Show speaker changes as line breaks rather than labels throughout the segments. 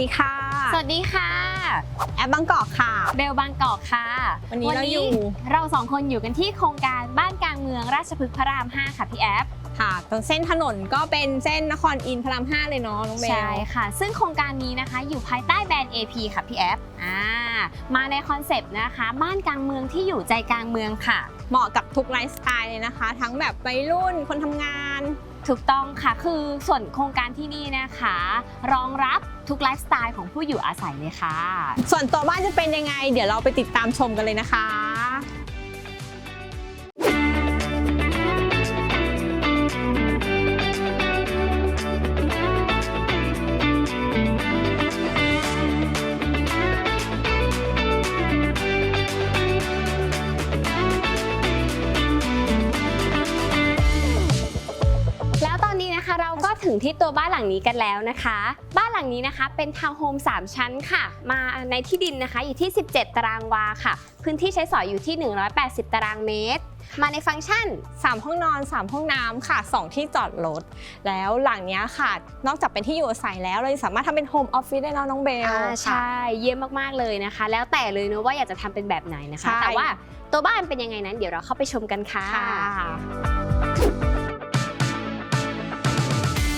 ดีค่ะ
สวัสดีค่ะ
แอปบางกอกค่ะ
เบลบางกอกค่ะ
วันนี้เราอยู่
เราสองคนอยู่กันที่โครงการบ้านกลางเมืองราชพฤกษ์พระราม 5 ค่ะพี่แอฟ
ค่ะตรงเส้นถนนก็เป็นเส้นนครอินทร์พระราม 5 เลยเนาะน้องเบล
ใช่ค่ะ ซึ่งโครงการนี้นะคะอยู่ภายใต้แบรนด์ AP ค่ะพี่แอฟอ่ามาในคอนเซปต์นะคะ บ้านกลางเมืองที่อยู่ใจกลางเมืองค่ะ
เหมาะกับทุกไลฟ์สไตล์เลยนะคะ ทั้งแบบวัยรุ่นคนทำงาน
ถูกต้องค่ะ คือส่วนโครงการที่นี่นะคะ รองรับทุกไลฟ์สไตล์ของผู้อยู่อาศัยเลยค่ะ
ส่วนตัวบ้านจะเป็นยังไง เดี๋ยวเราไปติดตามชมกันเลยนะคะ
นหลังนี้กันแล้วนะคะ บ้านหลังนี้นะคะเป็นทาวน์โฮม3 ชั้นค่ะ มาในที่ดินนะคะอยู่ที่ 17 ตารางวาค่ะ พื้นที่ใช้สอยอยู่ที่ 180 ตารางเมตร มาในฟังก์ชัน
3 ห้องนอน 3 ห้องน้ำค่ะ 2 ที่จอดรถ แล้วหลังเนี้ยค่ะ นอกจากเป็นที่อยู่อาศัยแล้วเรายังสามารถทำเป็นโฮมออฟฟิศได้เนาะน้องเบล
อ่า
ค่ะ
ใช่ เยี่ยมมากๆเลยนะคะ แล้วแต่เลยเนอะว่าอยากจะทำเป็นแบบไหนนะคะ
ใช่
แต่ว่าตัวบ้านเป็นยังไงนั้นเดี๋ยวเราเข้าไปชมกันค่ะ
ค่ะ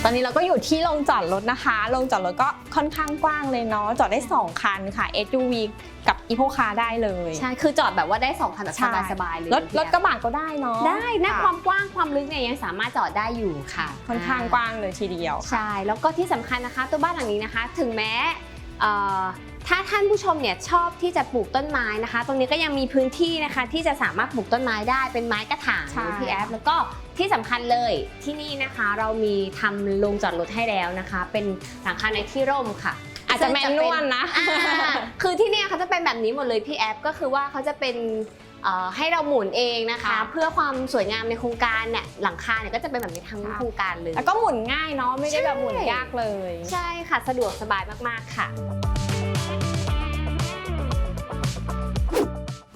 ตอนนี้เราก็อยู่ที่โรงจอดรถนะคะโรงจอดรถก็ค่อนข้างกว้างเลยเนาะ จอดได้ 2 คันค่ะ SUV กับ e p o c a r ได้เลย
ใช่ คือจอดแบบว่าได้สองคันแบบ
ใช่
สบายๆเลย
รถ
พี่
รถกระบะก็ได้เนาะ
ได้นะ
ค่ะ
ความกว้างความลึกเนี่ยยังสามารถจอดได้อยู่ค่ะ
ค่อนข้างกว้างเลยทีเดียว
ใช่ แล้วก็ที่สำคัญนะคะ ตัวบ้านหลังนี้นะคะ ถึงแม้เอ่อถ้าท่านผู้ชมเนี่ยชอบที่จะปลูกต้นไม้นะคะ ตรงนี้ก็ยังมีพื้นที่นะคะที่จะสามารถปลูกต้นไม้ได้เป็นไม้กระถาง
ใช่
พี่แอฟแล้วก็ ที่สำคัญเลยที่นี่นะคะเรามีทำโรงจอดรถให้แล้วนะคะ เป็นหลังคาในที่ร่มค่ะ
อาจจะแมนนวลนะ
อ่าคือที่เนี่ยเขาจะเป็นแบบนี้หมดเลยพี่แอฟก็คือว่าเขาจะเป็นเอ่อให้เราหมุนเองนะคะ
ค่ะ
เพื่อความสวยงามในโครงการเนี่ยหลังคาเนี่ยก็จะเป็นแบบนี้ทั้ง
ค่ะ
โครงการเลย
แล้วก็หมุนง่ายเนาะไม่ได้แบบหมุน
ใช่
ยากเลย
ใช่ค่ะสะดวกสบายมากๆค่ะ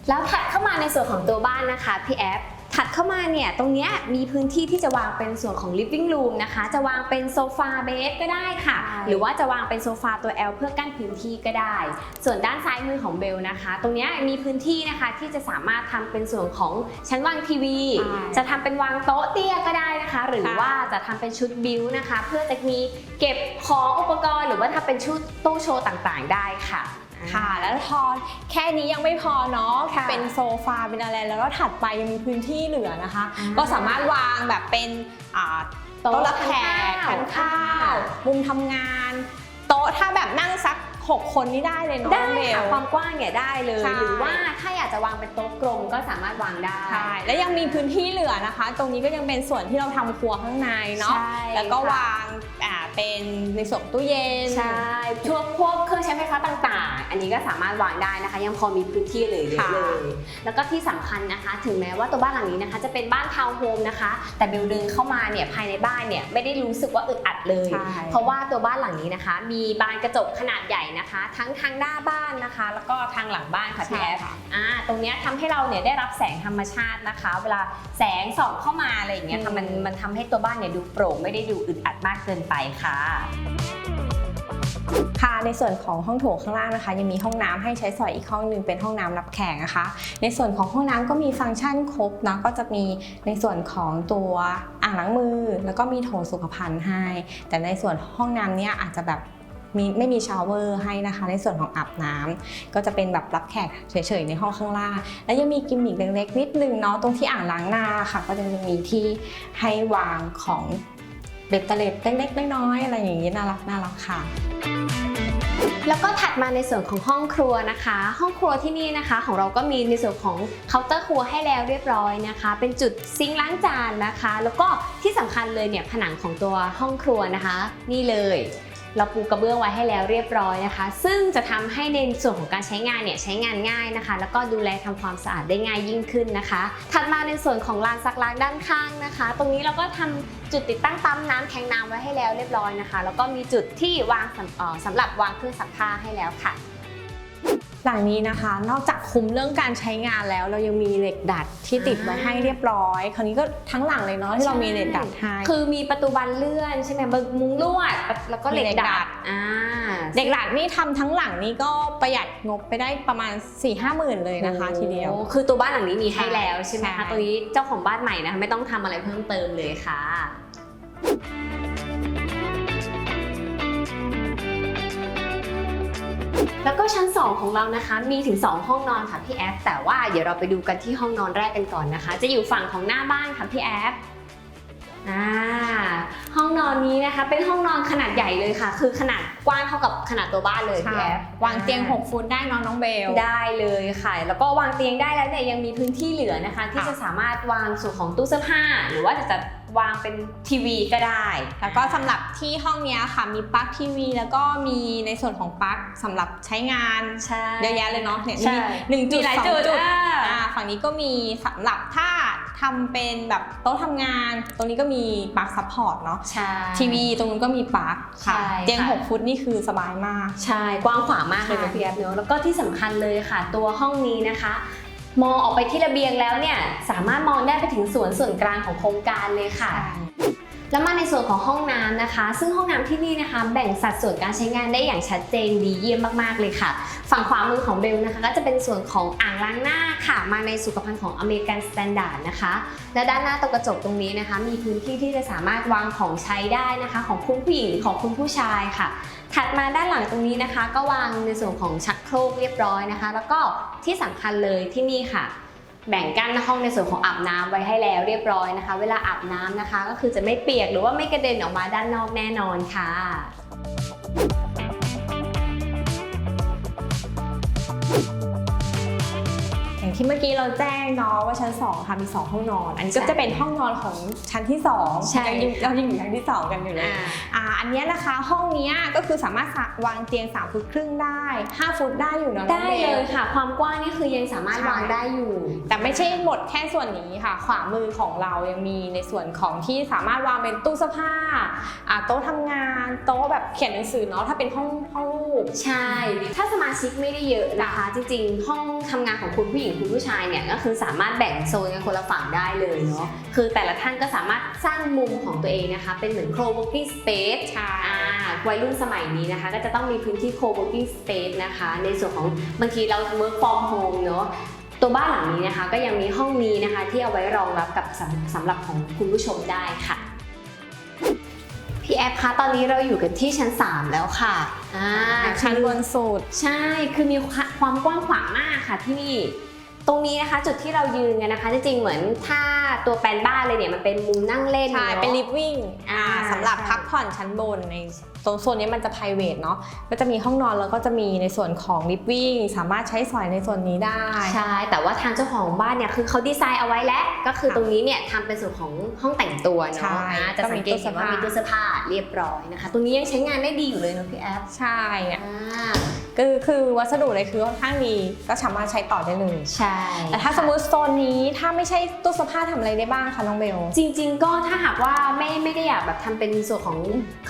แล้วถัดเข้ามาในส่วนของตัวบ้านนะคะพี่แอฟถัด เข้ามาเนี่ยตรงเนี้ยมีพื้นที่ที่จะวางเป็นส่วนของ living room นะคะ จะวางเป็นโซฟาเบดก็ได้ค่ะ
ใช่
หรือว่าจะวางเป็นโซฟาตัว L เพื่อกั้นพื้นที่ก็ได้ ส่วนด้านซ้ายมือของเบลนะคะ ตรงเนี้ยมีพื้นที่นะคะที่จะสามารถทำเป็นส่วนของชั้นวางทีวี
ใช่
จะทำเป็นวางโต๊ะเตี้ยก็ได้นะคะ หรือ
ค่ะ
ว่าจะทำเป็นชุดบิวนะคะ เพื่อจะมีเก็บของอุปกรณ์ หรือว่าถ้าเป็นชุดตู้โชว์ต่างๆ ได้ค่ะ
ค่ะ แล้วพอแค่นี้ยังไม่พอเนาะ
ค่ะ
เป็นโซฟาเป็นอะไรแล้วก็ถัดไปยังมีพื้นที่เหลือนะคะ
อ่า
ก็สามารถวางแบบเป็นอ่า
โต๊ะ
โต๊ะรับแขก
ทา
ทานน
ข้า
ข้าววมุมทำงาน โต๊ะถ้าแบบนั่งสัก 6 คนนี่ได้เลยเนาะ
ได้
เบ
ค่ะ
ล
ความกว้างเนี่ยได้เลย
ใช่
หรือว่าถ้าอยาก จะวางเป็นโต๊ะกลมก็สามารถวางได้
ใช่แล้วยังมีพื้นที่เหลือนะคะ ตรงนี้ก็ยังเป็นส่วนที่เราทำครัวข้างในเนาะ
ใช่
แล้วก็
ค่ะ
วางอ่าเป็นในส่วนของตู้เย็น
ใช่พวกพวกเครื่องใช้ไฟฟ้าต่างๆ อันนี้ก็สามารถวางได้นะคะ ยังพอมีพื้นที่เหลย
ค่ะ
เลยแล้วก็ที่สำคัญนะคะ ถึงแม้ว่าตัวบ้านหลังนี้นะคะ จะเป็นบ้านทาวน์โฮมนะคะ แต่เบลเดินเข้ามาเนี่ยภายในบ้านเนี่ยไม่ได้รู้สึกว่าอึดอัดเลย
ใช่
เพราะว่าตัวบ้านหลังนี้นะคะ มีบานกระจกขนาดใหญ่นะคะ ทั้งทางหน้าบ้านนะคะ แล้วก็ทางหลังบ้านค่ะพี่แอฟอ่าตรงนี้ยทำให้เราเนี่ยได้รับแสงธรรมชาตินะคะ เวลาแสงส่องเข้ามาอะไรอย่างเงี้ย
ม
ทำมันมันทำให้ตัวบ้านเนี่ยดูโปร่งไม่ได้ดูอึดอัดมากเกินไปค่ะ
ค่ะในส่วนของห้องโถงข้างล่างนะคะ ยังมีห้องน้ำให้ใช้สอยอีกห้องหนึ่งเป็นห้องน้ำรับแขกนะคะ ในส่วนของห้องน้ำก็มีฟังก์ชันครบนะก็จะมีในส่วนของตัวอ่างล้างมือ แล้วก็มีโถสุขภัณฑ์ให้ แต่ในส่วนห้องน้ำเนี่ยอาจจะแบบ มีไม่มีชาวเวอร์ให้นะคะ ในส่วนของอาบน้ำก็จะเป็นแบบรับแขกเฉยๆในห้องข้างล่าง แล้วยังมีกิมมิคเล็กๆนิดนึงเนาะตรงที่อ่างล้างหน้าค่ะ ก็จะมีที่ให้วางของเบ็ดเตล็ดเล็กๆน้อยๆอะไรอย่างนี้น่ารักน่ารักค่ะ
แล้วก็ถัดมาในส่วนของห้องครัวนะคะ ห้องครัวที่นี่นะคะ ของเราก็มีในส่วนของเคาน์เตอร์ครัวให้แล้วเรียบร้อยนะคะ เป็นจุดซิงค์ล้างจานนะคะ แล้วก็ที่สำคัญเลยเนี่ยผนังของตัวห้องครัวนะคะ นี่เลย เราปูกระเบื้องไว้ให้แล้วเรียบร้อยนะคะ ซึ่งจะทำให้ในส่วนของการใช้งานเนี่ยใช้งานง่ายนะคะ แล้วก็ดูแลทำความสะอาดได้ง่ายยิ่งขึ้นนะคะ ถัดมาในส่วนของลานซักล้างด้านข้างนะคะ ตรงนี้เราก็ทำจุดติดตั้งปั๊มน้ำแทงน้ำไว้ให้แล้วเรียบร้อยนะคะ แล้วก็มีจุดที่วางสำออสำหรับวางเครื่องซักผ้าให้แล้วค่ะ
หลังนี้นะคะ นอกจากคุ้มเรื่องการใช้งานแล้ว เรายังมีเหล็กดัดที่ติดไว้ให้เรียบร้อย คราวนี้ก็ทั้งหลังเลยเนาะที่เรามีเหล็กดัดให้
คือมีประตูบานเลื่อนใช่ไหมมุ้งลวด แล้วก็เหล็ก
มีเหล็กดั
ดั
ด
ดอ่า
เหล็กดัดนี่ทำทั้งหลังนี่ก็ประหยัดงบไปได้ประมาณ4ี่ห้าหมื่นเลยนะคะ ทีเดียว
โอ้คือตัวบ้านหลังนี้มีให้แล้วใช่ไหม
ใช่
คะตัวนี้เจ้าของบ้านใหม่นะคะไม่ต้องทำอะไรเพิ่มเติมเลยค่ะ แล้วก็ชั้น 2 ของเรานะคะ มีถึง 2 ห้องนอนค่ะพี่แอฟแต่ว่าเดี๋ยวเราไปดูกันที่ห้องนอนแรกกันก่อนนะคะ จะอยู่ฝั่งของหน้าบ้านค่ะพี่แอฟอ่าห้องนอนนี้นะคะ เป็นห้องนอนขนาดใหญ่เลยค่ะ คือขนาดกว้างเท่ากับขนาดตัวบ้านเลยพี่
ใช่
แอฟ
วางเตียง 6 ฟุตได้เน้องน้องเบล
ได้เลยค่ะ แล้วก็วางเตียงได้แล้วเนี่ยยังมีพื้นที่เหลือนะคะ ที่
ค่ะ
จะสามารถวางส่วนของตู้เสื้อผ้า หรือว่าจะจัด วางเป็นทีวีก็ได้
แล้วก็สำหรับที่ห้องเนี้ยค่ะมีปลั๊กทีวี แล้วก็มีในส่วนของปลั๊กสำหรับใช้งาน
ใช่
เยอะแยะเลยเนาะเนี่ย
ใช่
มีหนึ่งจุ
มี
ด
หลาย
สอง
จุด
จุด
อ่า
อ่าฝั่งนี้ก็มีสำหรับถ้าทำเป็นแบบโต๊ะทำงาน ตรงนี้ก็มีปลั๊กซัพพอร์ตเนาะ
ใช่
ทีวีตรงนู้นก็มีปลั๊กค่ะ
ใช่
เตียง
ค่ะ
6ฟุตนี่คือสบายมาก
ใช่ กว้างขวางมากเลย
ใช่
นะพี่แอฟเนอะแล้วก็ที่สำคัญเลยค่ะ ตัวห้องนี้นะคะ มองออกไปที่ระเบียงแล้วเนี่ยสามารถมองได้ไปถึงสวนส่วนกลางของโครงการเลยค่ะ แล้วมาในส่วนของห้องน้ำนะคะ ซึ่งห้องน้ำที่นี่นะคะ แบ่งสัดส่วนการใช้งานได้อย่างชัดเจนดีเยี่ยมมากๆเลยค่ะ ฝั่งขวามือของเบลนะคะ ก็จะเป็นส่วนของอ่างล้างหน้าค่ะ มาในสุขภัณฑ์ของอเมริกันสแตนดาร์ดนะคะ และด้านหน้าตรงกระจกตรงนี้นะคะ มีพื้นที่ที่จะสามารถวางของใช้ได้นะคะ ของคุณผู้หญิงของคุณผู้ชายค่ะ ถัดมาด้านหลังตรงนี้นะคะ ก็วางในส่วนของชักโครกเรียบร้อยนะคะ แล้วก็ที่สำคัญเลยที่นี่ค่ะ แบ่งกั้นห้องในส่วนของอาบน้ำไว้ให้แล้วเรียบร้อยนะคะ เวลาอาบน้ำนะคะ ก็คือจะไม่เปียกหรือว่าไม่กระเด็นออกมาด้านนอกแน่นอนค่ะ
ที่เมื่อกี้เราแจ้งเนาะว่าชั้น2ค่ะมี 2 ห้องนอน อันนี้ก็
ใช่
จะเป็นห้องนอนของชั้นที่2
ใช่
ยังอยู่เรายังอยู่ชั้นที่ 2 กันอยู่เลย
อ่า
อ่าอันเนี้ยนะคะห้องเนี้ยก็คือสามารถวางเตียง3ฟุตครึ่งได้ 5 ฟุตได้อยู่เนาะน้อง
ได้
บ
เลยค่ะ ความกว้างนี่คือยังสามารถ
ใช่
วางได้อยู่
แต่ไม่ใช่หมดแค่ส่วนนี้ค่ะ ขวามือของเรายังมีในส่วนของที่สามารถวางเป็นตู้เสื้อผ้าอ่าโต๊ะทำงาน โต๊ะแบบเขียนหนังสือเนาะถ้าเป็นห้องห้องลูก
ใช่ ถ้าสมาชิกไม่ได้เยอะนะคะ จริงๆ ห้องทำงานของคุณผู้หญิงคุณผู้ชายเนี่ยก็คือสามารถแบ่งโซนกันคนละฝั่งได้เลยเนาะคือแต่ละท่านก็สามารถสร้างมุมของตัวเองนะคะ เป็นเหมือน co-working space
ใช่
อ่าวัยรุ่นสมัยนี้นะคะ ก็จะต้องมีพื้นที่ co-working space นะคะ ในส่วนของบางทีเรา work from home เนาะตัวบ้านหลังนี้นะคะก็ยังมีห้องนี้นะคะที่เอาไว้รองรับกับสำสำหรับของคุณผู้ชมได้ค่ะ พี่แอฟคะตอนนี้เราอยู่กันที่ชั้น 3 แล้วค่ะอ่า
ชั้นบนสุด
ใช่คือมีความกว้างขวางมากค่ะที่นี่ ตรงนี้นะคะจุดที่เรายืนกันนะคะจริงๆเหมือนถ้าตัวแปลนบ้านเลยเนี่ยมันเป็นมุมนั่งเล่น
ใช่
อะ
เป็น living
อ่า
อ่าสำหรับ
ใช่
พักผ่อนชั้นบนใน ตรงโซนนี้มันจะ private เนาะก็จะมีห้องนอนแล้วก็จะมีในส่วนของ living สามารถใช้สอยในส่วนนี้ได้
ใช่ แต่ว่าทางเจ้าของบ้านเนี่ยคือเขาดีไซน์เอาไว้แล้วก็คือ
ค่ะ
ตรงนี้เนี่ยทำเป็นส่วนของห้องแต่งตัว
ใช่
เนาะอ่าจะสังเกตเห็นว่ามีตู้เสื้อผ้าเรียบร้อยนะคะตรงนี้ยังใช้งานได้ดีอยู่เลยเนาะพี่แอฟ
ใช่เนี่ย
อ่า
คือคือวัสดุเลยคือค่อนข้างดีก็สามารถใช้ต่อได้เลย
ใช่
แต่ถ้าสมมติโซนนี้ถ้าไม่ใช่ตู้เสื้อผ้าทำอะไรได้บ้างคะน้องเบล
จริง ๆ ก็ถ้าหากว่าไม่ไม่ได้อยากแบบทำเป็นส่วนของ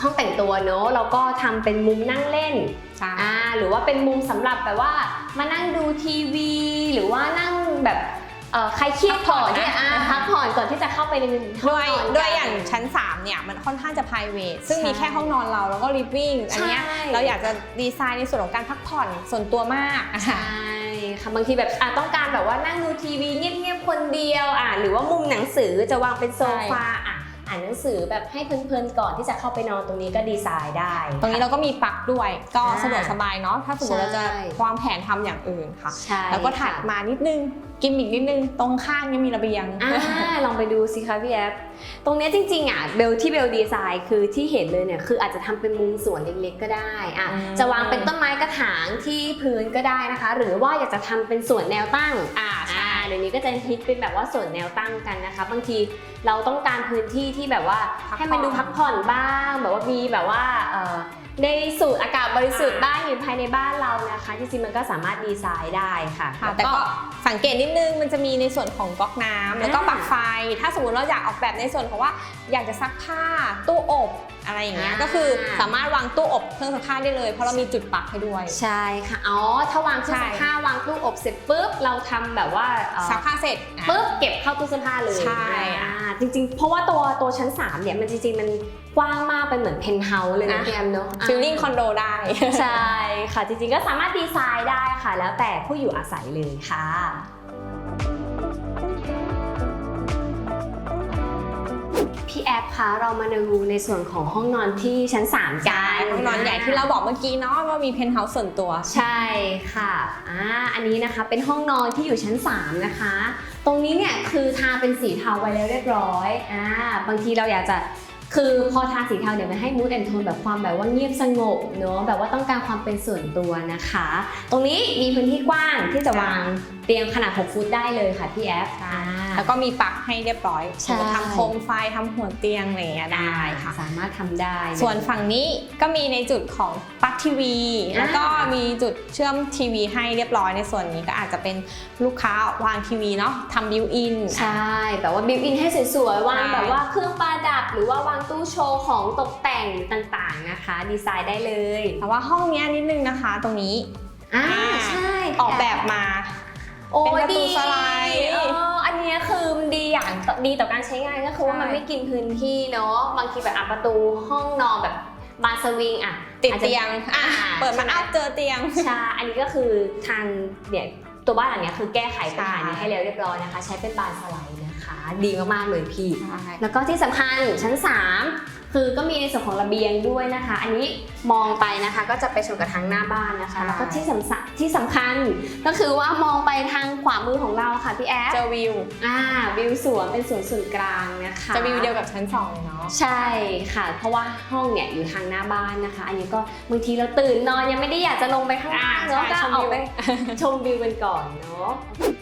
ห้องแต่งตัวเนาะเราก็ทำเป็นมุมนั่งเล่น
ใช่
อ่าหรือว่าเป็นมุมสำหรับแบบว่ามานั่งดูทีวี หรือว่านั่งแบบเอ่อใครเครียดก่อนที่อ่าพักผ่อนก่อนที่จะเข้าไปในห้อง
ด้วย
นอนกัน
ด้วยอย่างชั้น 3 เนี่ย มันค่อนข้างจะ private ซึ่ง
ใช่
มีแค่ห้องนอนเราแล้วก็ living อันเนี้ย
ใช่
เราอยากจะดีไซน์ในส่วนของการพักผ่อนส่วนตัวมาก
ใช่ค่ะบางทีแบบอะต้องการแบบว่านั่งดูทีวีเงียบๆคนเดียวอะหรือว่ามุมหนังสือจะวางเป็นโซฟาอะอ่านหนังสือแบบให้เพลินๆก่อนที่จะเข้าไปนอนตรงนี้ก็ดีไซน์ได้
ตรงนี้เราก็มีปลั๊กด้วยก็
อ่า
สะดวกสบายเนาะถ้าสมมติเราจะ
ใช่
วางแผนทำอย่างอื่นค่ะ
ใช่
แล้วก็ถัด
ค่ะ
มานิดนึงกิมมิกนิดนึงตรงข้างยังมีระเบียง
อ่าลองไปดูสิคะพี่แอฟตรงเนี้ยจริงๆอะเบลที่เบลดีไซน์คือที่เห็นเลยเนี่ยคืออาจจะทำเป็นมุมสวนเล็กๆก็ได้อะ
อืม
จะวางเป็นต้นไม้กระถางที่พื้นก็ได้นะคะ หรือว่าอยากจะทำเป็นสวนแนวตั้ง
อ่าใช่
อ่า เดี๋ยวนี้ก็จะฮิตเป็นแบบว่าสวนแนวตั้งกันนะคะ บางทีเราต้องการพื้นที่ที่แบบว่า
พักผ่อน
ให้มันดูพักผ่อนบ้าง แบบว่ามีแบบว่า เอ่อได้สูดอากาศบริสุทธิ์บ้างอยู่ภายในบ้านเรานะคะจริงๆมันก็สามารถดีไซน์ได้ค่ะ
ค่ะ
ล้ว
แต่ก็สังเกตนิดนึงมันจะมีในส่วนของก๊อกน้ำแล้วก็
อ่า
ปลั๊กไฟ ถ้าสมมติเราอยากออกแบบในส่วนของว่าอยากจะซักผ้าตู้อบอะไรอย่างเงี้ย
อ่า
ก็คือสามารถวางตู้อบเครื่องซักผ้าได้เลย เพราะเรามีจุดปลั๊กให้ด้วย
ใช่ค่ะ อ๋อ ถ้าวางเครื่องซักผ้าวางตู้อบเสร็จปุ๊บ เราทำแบบว่าเอ่อ
ซักผ้าเสร็จอะ
ปุ๊บเก็บเข้าตู้เสื้อผ้าเลย
ใช่
อ่า จริงๆ เพราะว่าตัวตัวชั้น 3 เนี่ยมันจริงๆ มันกว้างมากเป็นเหมือนเพนท์เฮาส์เลยนะ
อะ
พี่แอมเนาะ
ฟิลลิ่งคอนโดได้
ใช่ค่ะ จริงๆ ก็สามารถดีไซน์ได้ค่ะ แล้วแต่ผู้อยู่อาศัยเลยค่ะ พี่แอฟคะเรามาดูในส่วนของห้องนอนที่ชั้น 3 กั
ใช่
น
ห้องนอนใหญ่ที่เราบอกเมื่อกี้เนาะว่ามีเพนท์เฮาส์ส่วนตัว
ใช่ค่ะอ่าอันนี้นะคะเป็นห้องนอนที่อยู่ชั้น 3 นะคะ ตรงนี้เนี่ยคือทาเป็นสีเทาไว้แล้วเรียบร้อยอ่าบางทีเราอยากจะคือพอทาสีเทาเนี่ยมันให้มูดแอนโทนแบบความแบบว่าเงียบสงบเนอะแบบว่าต้องการความเป็นส่วนตัวนะคะ ตรงนี้มีพื้นที่กว้างที่จะวางเตียงขนาด 6 ฟุตได้เลยค่ะพี่แอฟอ่า
แล้วก็มีปลั๊กให้เรียบร้อย
ใช่
ทำโคมไฟทำหัวเตียงอะไรอย่างเงี้ยได้ค่ะ
สามารถทำได้
ส่วนฝั่งนี้ก็มีในจุดของปลั๊กทีวี
อ่า
แล้วก็มีจุดเชื่อมทีวีให้เรียบร้อยในส่วนนี้ก็อาจจะเป็นลูกค้าวางทีวีเนาะทำบิวอิน
ใช่แบบว่าบิวอินให้สวยๆวาง
ใช่
แบบว่าเครื่องประดับ หรือว่าวางตู้โชว์ของตกแต่งต่างๆนะคะ ดีไซน์ได้เลย
แต่ว่าห้องเนี้ยนิดนึงนะคะ ตรงนี้
อ่า
อ่า
ใช่
ออกแบบมา
โอ้
เป็นประตู
ดี
สไลด์
ดีต่อการใช้งานก็คือว่า
ใช่
มันไม่กินพื้นที่เนาะบางทีแบบอะประตูห้องนอนแบบบานสวิงอะ
ติด
อาจจะ
เตียงอะ
อ่า
เปิดมา
ใช่ไหม
อ้าวเจอเตียง
ใช่อันนี้ก็คือทางเนี่ยตัวบ้านหลังเนี้ยคือแก้ไขปัญหานี้
ใช่
ให้แล้วเรียบร้อยนะคะ ใช้เป็นบานสไลด์นะคะ ดีมากๆเลยพี่ แล้วก็ที่สำคัญชั้น 3 คือก็มีในส่วนของระเบียงด้วยนะคะ อันนี้มองไปนะคะ ก็จะไปชนกับทางหน้าบ้านนะคะ
ใช่
แล้วก็ที่สำคัญที่สำคัญก็คือว่ามองไปทางขวามือของเราค่ะพี่แอฟ
เจอวิว
อ่าวิวสวนเป็นสวนส่วนกลางนะคะ
จะวิวเดียวกับชั้นสองเลยเนาะ
ใช่ค่ะ เพราะว่าห้องเนี่ยอยู่ทางหน้าบ้านนะคะ อันนี้ก็บางทีเราตื่นนอนยังไม่ได้อยากจะลงไปข้างล่าง
อ่า
เนาะ
ใช่
ก็
ชม
ออก
วิว
ไปชมวิวกันก่อนเนาะ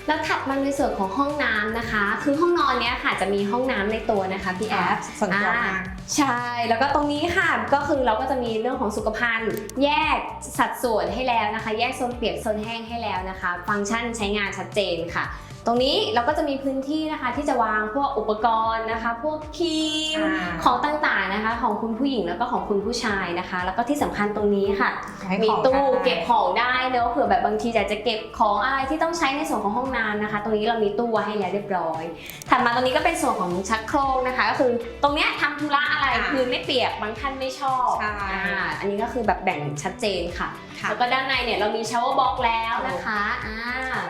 แล้วถัดมาในส่วนของห้องน้ำนะคะ คือห้องนอนเนี้ยค่ะจะมีห้องน้ำในตัวนะคะพี่แอฟ
ส่วนตัวมาก
อ่าใช่แล้วก็ตรงนี้ค่ะก็คือเราก็จะมีเรื่องของสุขภัณฑ์ แยกสัดส่วนให้แล้วนะคะ แยกโซนเปียกโซนแห้งให้แล้วนะคะ ฟังก์ชันใช้งานชัดเจนค่ะ ตรงนี้เราก็จะมีพื้นที่นะคะที่จะวางพวกอุปกรณ์นะคะ พวกครีม
อ่า
ของต่างๆนะคะ ของคุณผู้หญิงแล้วก็ของคุณผู้ชายนะคะ แล้วก็ที่สำคัญตรงนี้ค่ะ
ให้
มี
ของ
ตู้
ได้
เก็บของได้เนอะเผื่อแบบบางทีอยากจะเก็บของอะไรที่ต้องใช้ในส่วนของห้องน้ำนะคะ ตรงนี้เรามีตู้ไว้ให้แล้วเรียบร้อย ถัดมาตรงนี้ก็เป็นส่วนของชักโครกนะคะ ก็คือตรงเนี้ยทำธุระอะไร
อ่า
คือไม่เปียกบางท่านไม่ชอบ
ใช่
อ่าอันนี้ก็คือแบบแบ่งชัดเจนค่ะ
ค่ะ
แล้วก็ด้านในเนี่ยเรามีชาวเวอร์บ็อกแล้วนะคะอ่า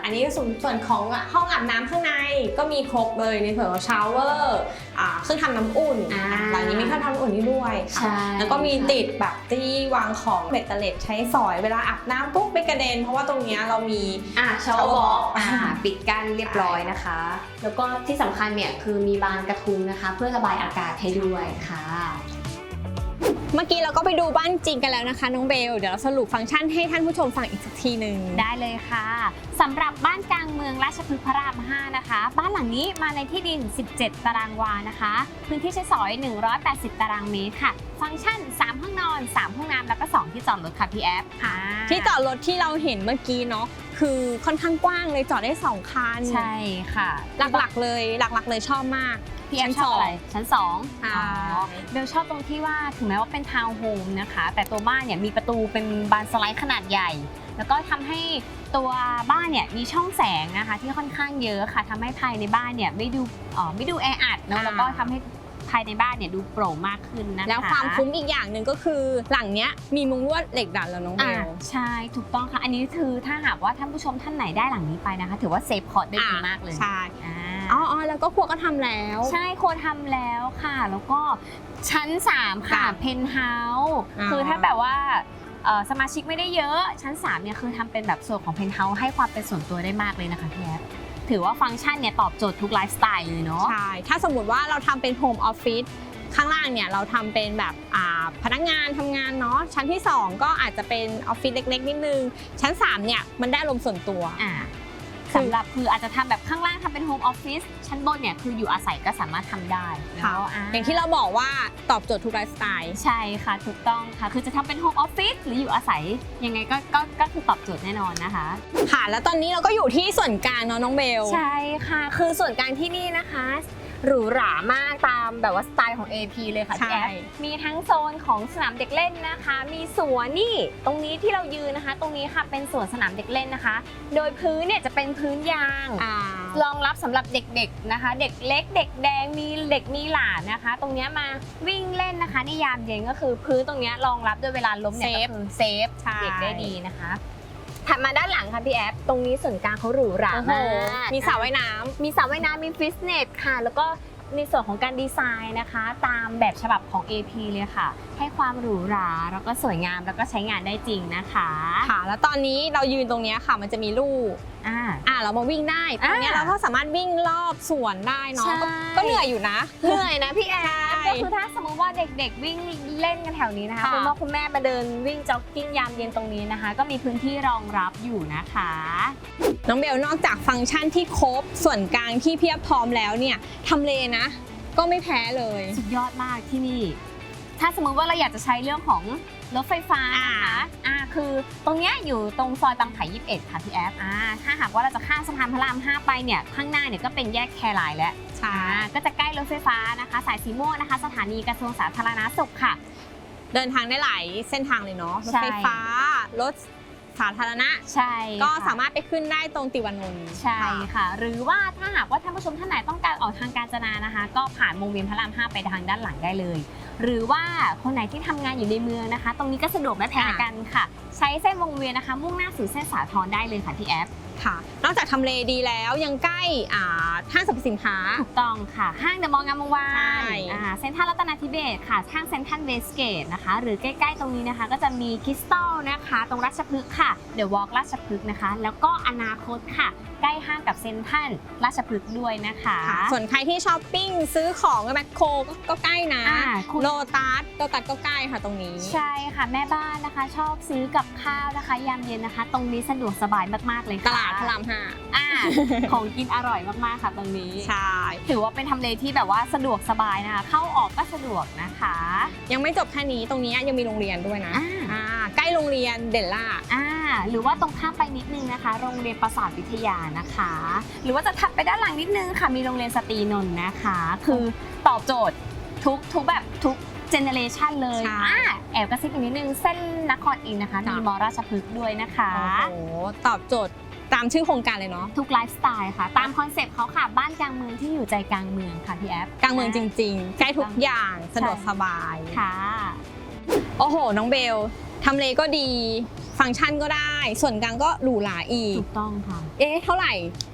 อันนี้ส่วนส่วนของห้องอาบน้ำข้างในก็มีครบเลยในส่วนของชาวเวอร์อ่าเครื่องทำน้ำอุ่น
อ่า
หลังนี้มีเครื่องทำน้ำอุ่นนี่ด้วยค่ะ
ใช่
แล้วก็มีติดแบบที่วางของเบ็ดเตล็ดใช้สอยเวลาอาบน้ำปุ๊บไม่กระเด็น เพราะว่าตรงเนี้ยเรามี
อ่าชาวเวอร์บ็อก
อ่า
ปิดกั้นเรียบร้อยนะคะ แล้วก็ที่สำคัญเนี่ยคือมีบานกระทุงนะคะ เพื่อระบายอากาศให้ด้วยค่ะ
เมื่อกี้เราก็ไปดูบ้านจริงกันแล้วนะคะ น้องเบล เดี๋ยวเราสรุปฟังก์ชันให้ท่านผู้ชมฟังอีกสักทีหนึ่ง
ได้ เลยค่ะสำหรับบ้านกลางเมืองราชพฤกษ์พระราม 5 นะคะ บ้านหลังนี้มาในที่ดิน 17 ตารางวานะคะ พื้นที่ใช้สอย 180 ตารางเมตรค่ะ ฟังก์ชัน 3 ห้องนอน 3 ห้องน้ำแล้วก็ 2 ที่จอดรถค่ะพี่แอฟค่ะ
ที่จอดรถที่เราเห็นเมื่อกี้เนาะ คือค่อนข้างกว้างเลยจอดได้สองคัน
ใช่ค่ะ
หลักๆเลยหลักๆเลยชอบมาก
พี่แอฟชอบอะไรชั้น2
ใช่
เบลชอบตรงที่ว่าถึงแม้ว่าเป็นทาวน์โฮมนะคะ แต่ตัวบ้านเนี่ยมีประตูเป็นบานสไลด์ขนาดใหญ่ แล้วก็ทำให้ตัวบ้านเนี่ยมีช่องแสงนะคะ ที่ค่อนข้างเยอะค่ะทำให้ภายในบ้านเนี่ยไม่ดูเอ่อไม่ดูแออัดเนอะ
อ่า
แล้วก็ทำให้ ภายในบ้านเนี่ยดูโปร่งมากขึ้นนะคะ
แล้วความคุ้มอีกอย่างหนึ่งก็คือหลังเนี้ยมีมุงลวดเหล็กดัดแล้วน้องเบ
อ่า
ล
ใช่ถูกต้องค่ะ อันนี้คือถ้าหากว่าท่านผู้ชมท่านไหนได้หลังนี้ไปนะคะ ถือว่าเซฟคอร์ดได้ดีมากเลย
ใช่
อ่า
อ๋ออ๋อแล้วก็ครัวก็ทำแล้ว
ใช่ครัวทำแล้วค่ะ แล้วก็ชั้น 3 ค่ะ
ค่ะ
เพนท์เฮาส์
อ่า
คือถ้าแบบว่าเอ่อสมาชิกไม่ได้เยอะชั้น3เนี่ยคือทำเป็นแบบส่วนของเพนท์เฮาส์ให้ความเป็นส่วนตัวได้มากเลยนะคะพี่แอฟ ถือว่าฟังก์ชันเนี่ยตอบโจทย์ทุกไลฟ์สไตล์เลยเนาะ
ใช่ ถ้าสมมติว่าเราทำเป็นโฮมออฟฟิศข้างล่างเนี่ยเราทำเป็นแบบอ่าพนักงานทำงานเนาะชั้นที่ 2 ก็อาจจะเป็นออฟฟิศเล็ก ๆ นิดนึง ชั้น3เนี่ยมันได้อารมณ์ส่วนตัว
อ่า
สำหรับคืออาจจะทำแบบข้างล่างทำเป็นโฮมออฟฟิศชั้นบนเนี่ยคืออยู่อาศัยก็สามารถทำได้
ค่ะ
เนาะอ่
อย่างที่เราบอกว่าตอบโจทย์ทุกไลฟ์สไตล์
ใช่ค่ะถูกต้องค่ะ คือจะทำเป็นโฮมออฟฟิศหรืออยู่อาศัยยังไงก็ก็ก็คือตอบโจทย์แน่นอนนะคะ
ค่ะ แล้วตอนนี้เราก็อยู่ที่ส่วนกลางเนาะน้องเบล
ใช่ค่ะ คือส่วนกลางที่นี่นะคะ หรูหรามากตามแบบว่าสไตล์ของ AP เลยค่ะพี่แอ
ใช่
ฟมีทั้งโซนของสนามเด็กเล่นนะคะ มีสวนนี่ตรงนี้ที่เรายืนนะคะ ตรงนี้ค่ะเป็นสวนสนามเด็กเล่นนะคะ โดยพื้นเนี่ยจะเป็นพื้นยาง
อ่า
รองรับสำหรับเด็กๆนะคะ เด็กเล็ก เด็กแดงมีเด็กมีหลานนะคะ ตรงเนี้ยมาวิ่งเล่นนะคะในยามเย็นก็คือพื้นตรงเนี้ยรองรับด้วยเวลาล้มเนี่ย
เซฟ
ก็คือเซฟ
ใช่
เด็กได้ดีนะคะ ถัดมาด้านหลังค่ะพี่แอฟตรงนี้ส่วนกลางเขาหรูหรา
โอ้โห
มาก
มีสระว่ายน้ำ
มีสระว่ายน้ำมีฟิตเนสค่ะ แล้วก็ในส่วนของการดีไซน์นะคะ ตามแบบฉบับของ AP เลยค่ะ ให้ความหรูหราแล้วก็สวยงามแล้วก็ใช้งานได้จริงนะคะ
ค่ะ แล้วตอนนี้เรายืนตรงเนี้ยค่ะ มันจะมีลู่
อ่า
อ่าเรามาวิ่งได้ตรงเนี้ย
อ่า
เราก็สามารถวิ่งรอบสวนได้เนาะ
ใช่
ก็ก็เหนื่อยอยู่นะ
เหนื่อยนะพี่แอฟ
ใช่
ก็คือถ้าสมมติว่าเด็กๆ วิ่งเล่นกันแถวนี้นะคะ
ค่ะ
คุณพ่อคุณแม่มาเดินวิ่งจ็อกกิ้งยามเย็นตรงนี้นะคะ ก็มีพื้นที่รองรับอยู่นะคะ
น้องเบลนอกจากฟังก์ชันที่ครบส่วนกลางที่เพียบพร้อมแล้วเนี่ยทำเลนะ ก็ไม่แพ้เลย
สุดยอดมากที่นี่ ถ้าสมมุติว่าเราอยากจะใช้เรื่องของรถไฟฟ้านะคะอ่าคือตรงเนี้ยอยู่ตรงซอยบางไผ่21ค่ะพี่แอฟอ่าถ้าหากว่าเราจะข้ามสะพานพระราม5ไปเนี่ยข้างหน้าเนี่ยก็เป็นแยกแครายแล้ว
ใช่
อ่าก็จะใกล้รถไฟฟ้านะคะ สายสีม่วงนะคะ สถานีกระทรวงสาธารณสุขค่ะ
เดินทางได้หลายเส้นทางเลยเนาะรถ
ใช่
ไฟฟ้ารถสาธารณะ
ใช่
ก็
ค่ะ
สามารถไปขึ้นได้ตรงติวานนท์
ใช่ค่ะ หรือว่าถ้าหากว่าท่านผู้ชมท่านไหนต้องการออกทางการจนานะคะ ก็ผ่านวงเวียนพระราม 5 ไปทางด้านหลังได้เลย หรือว่าคนไหนที่ทำงานอยู่ในเมืองนะคะ ตรงนี้ก็สะดวกไม่แพ้กันค่ะ ใช้เส้นวงเวียนนะคะ มุ่งหน้าสู่เส้นสาทรได้เลยค่ะที่แอป
ค่ะ นอกจากทำเลดีแล้วยังใกล้อ่าห้างสรรพสินค้า
ถูกต้องค่ะ ห้างเดอะมอลล์งามวงวา
ใช่
นอ่าเซ็นทรัลรัตนาธิเบศรค่ะ ห้างเซ็นทรัลเวสเกตนะคะ หรือใกล้ๆตรงนี้นะคะ ก็จะมีคริสตัลนะคะ ตรงราชพฤกษ์ค่ะ เดอะวอล์กราชพฤกษ์นะคะ แล้วก็อนาคตค่ะ ใกล้ห้างกับเซ็นทรัลราชพฤกษ์ด้วยนะคะ
ค่ะ ส่วนใครที่ช้อปปิ้งซื้อของแมคโครก็ก็ใกล้นะ
อ่าคุณ
โลตัสโลตัสก็ใกล้ค่ะตรงนี้
ใช่ค่ะแม่บ้านนะคะ ชอบซื้อกับข้าวนะคะ ยามเย็นนะคะ ตรงนี้สะดวกสบายมากๆเลย
ต
ค่ะ
ลาดพระรามห้า
อ่า ของกินอร่อยมากๆค่ะตรงนี้
ใช่
ถือว่าเป็นทำเลที่แบบว่าสะดวกสบายนะคะ เข้าออกก็สะดวกนะคะ
ยังไม่จบแค่นี้ตรงนี้ยังมีโรงเรียนด้วยนะ
อ่า
อ่าใกล้โรงเรียนเด่นล่า
อ่า หรือว่าตรงข้ามไปนิดนึงนะคะ โรงเรียนประสาทวิทยานะคะ หรือว่าจะถัดไปด้านหลังนิดนึงค่ะ มีโรงเรียนสตรีนนท์นะคะ คือตอบโจทย์ทุกทุกแบบทุกเจเนเรชันเลย
ใช่
อ่าแอบกระซิบอีกนิดนึง เส้นนครอินทร์นะคะ
ค่ะ
มีมอราชพฤกษ์ด้วยนะคะ
โอ้โหตอบโจทย์ ตามชื่อโครงการเลยเนาะ
ทุกไลฟ์สไตล์ค่ะ ตามคอนเซปต์เขาค่ะ บ้านกลางเมืองที่อยู่ใจกลางเมืองค่ะพี่แอฟ
กลางเมืองจริงๆใกล้ทุกอย่างสะดวกสบาย
ค่ะ
โอ้โห น้องเบลทำเลก็ดี ฟังก์ชันก็ได้ ส่วนกลางก็หรูหราอีก
ถูกต้องค่ะ
เอ๊ะ เท่าไหร่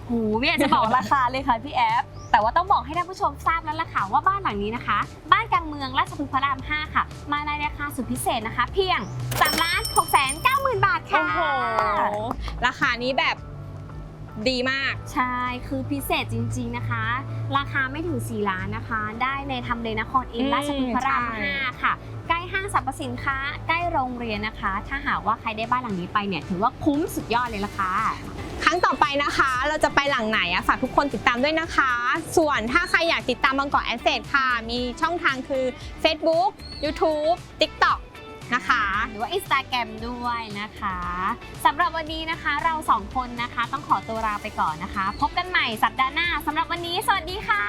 หูไม่อยากจะบอกราคาเลยค่ะพี่แอฟแต่ว่าต้องบอกให้ท่านผู้ชมทราบแล้วล่ะค่ะว่าบ้านหลังนี้นะคะ บ้านกลางเมืองราชพฤกษ์พระราม 5 ค่ะ มาในราคาสุดพิเศษนะคะ เพียง3ล้าน6แสน9หมื่นบาทค่ะ
โอ้โห ราคานี้แบบ ดีมาก
ใช่ คือพิเศษจริง ๆนะคะ ราคาไม่ถึง 4 ล้านนะคะ ได้ในทำเลนครอินท
อื
ร์
ม
ราชพฤกษ์พระราม
ใช่
5ค่ะ ใกล้ห้างสรรพสินค้า ใกล้โรงเรียนนะคะ ถ้าหากว่าใครได้บ้านหลังนี้ไปเนี่ย ถือว่าคุ้มสุดยอดเลยละค่ะ
ครั้งต่อไปนะคะ เราจะไปหลังไหนอะฝากทุกคนติดตามด้วยนะคะ ส่วนถ้าใครอยากติดตามบางกอกแอสเซทค่ะ มีช่องทางคือ Facebook YouTube TikTok นะคะ
หรือว่า Instagram ด้วยนะคะสำหรับวันนี้นะคะเราสองคนนะคะต้องขอตัวลาไปก่อนนะคะ พบกันใหม่สัปดาห์หน้าสำหรับวันนี้ สวัสดีค่ะ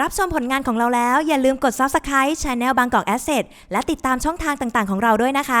รับชมผลงานของเราแล้วอย่าลืมกด Subscribe Channel บางกอก Asset และติดตามช่องทางต่างๆ ของเราด้วยนะคะ